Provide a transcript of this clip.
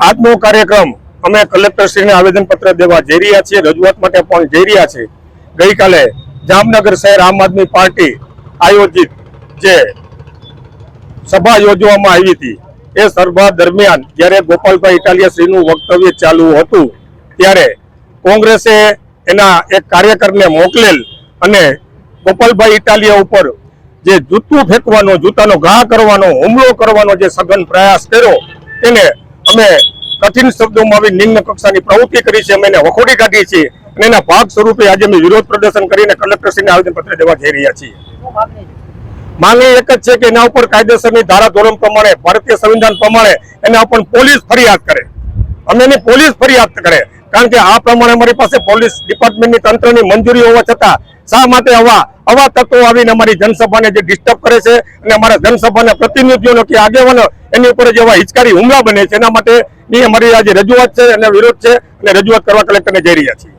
આજનો કાર્યક્રમ અમે કલેક્ટરશ્રીને આવેદનપત્ર દેવા જઈ રહ્યા છીએ. રજૂઆત માટે પણ જઈ રહ્યા છીએ. ગઈકાલે જામનગર શહેર આમ આદમી પાર્ટી આયોજિત જે સભા યોજવામાં આવી હતી, એ સભા દરમિયાન જ્યારે ગોપાલભાઈ ઇટાલિયા શ્રીનું વક્તવ્ય ચાલુ હતું, ત્યારે કોંગ્રેસે એના એક કાર્યકરને મોકલેલ અને ગોપાલભાઈ ઇટાલિયા ઉપર જે જૂતું ફેંકવાનો, જૂતાનો ઘા કરવાનો, હુમલો કરવાનો જે સઘન પ્રયાસ કર્યો, તેને અમે કઠિન શબ્દોમાં નિમ્ન કક્ષાની પ્રવૃત્તિ કરી છે, અમે એને વખોડી કાઢી છે અને એના ભાગ સ્વરૂપે આજે અમે વિરોધ પ્રદર્શન કરીને કલેક્ટરશ્રીને આવેદનપત્ર દેવા જઈ રહ્યા છીએ. માંગણી એક જ છે કે એના ઉપર કાયદેસરની ધારા ધોરણ પ્રમાણે, ભારતીય સંવિધાન પ્રમાણે એના ઉપર પોલીસ ફરિયાદ કરે. અમે એની પોલીસ ફરિયાદ કરે, કારણ કે આ પ્રમાણે અમારી પાસે પોલીસ ડિપાર્ટમેન્ટની તંત્રની મંજૂરી હોવા છતાં શા માટે આવા આવા તત્વો આવીને અમારી જનસભાને જે ડિસ્ટર્બ કરે છે અને અમારા જનસભાના પ્રતિનિધિઓનો કે આગેવાનો એની ઉપર જેવા હિચકારી હુમલા બને છે, એના માટે ની અમારી આજે રજૂઆત છે અને વિરોધ છે અને રજૂઆત કરવા કલેક્ટરને જઈ રહ્યા છીએ.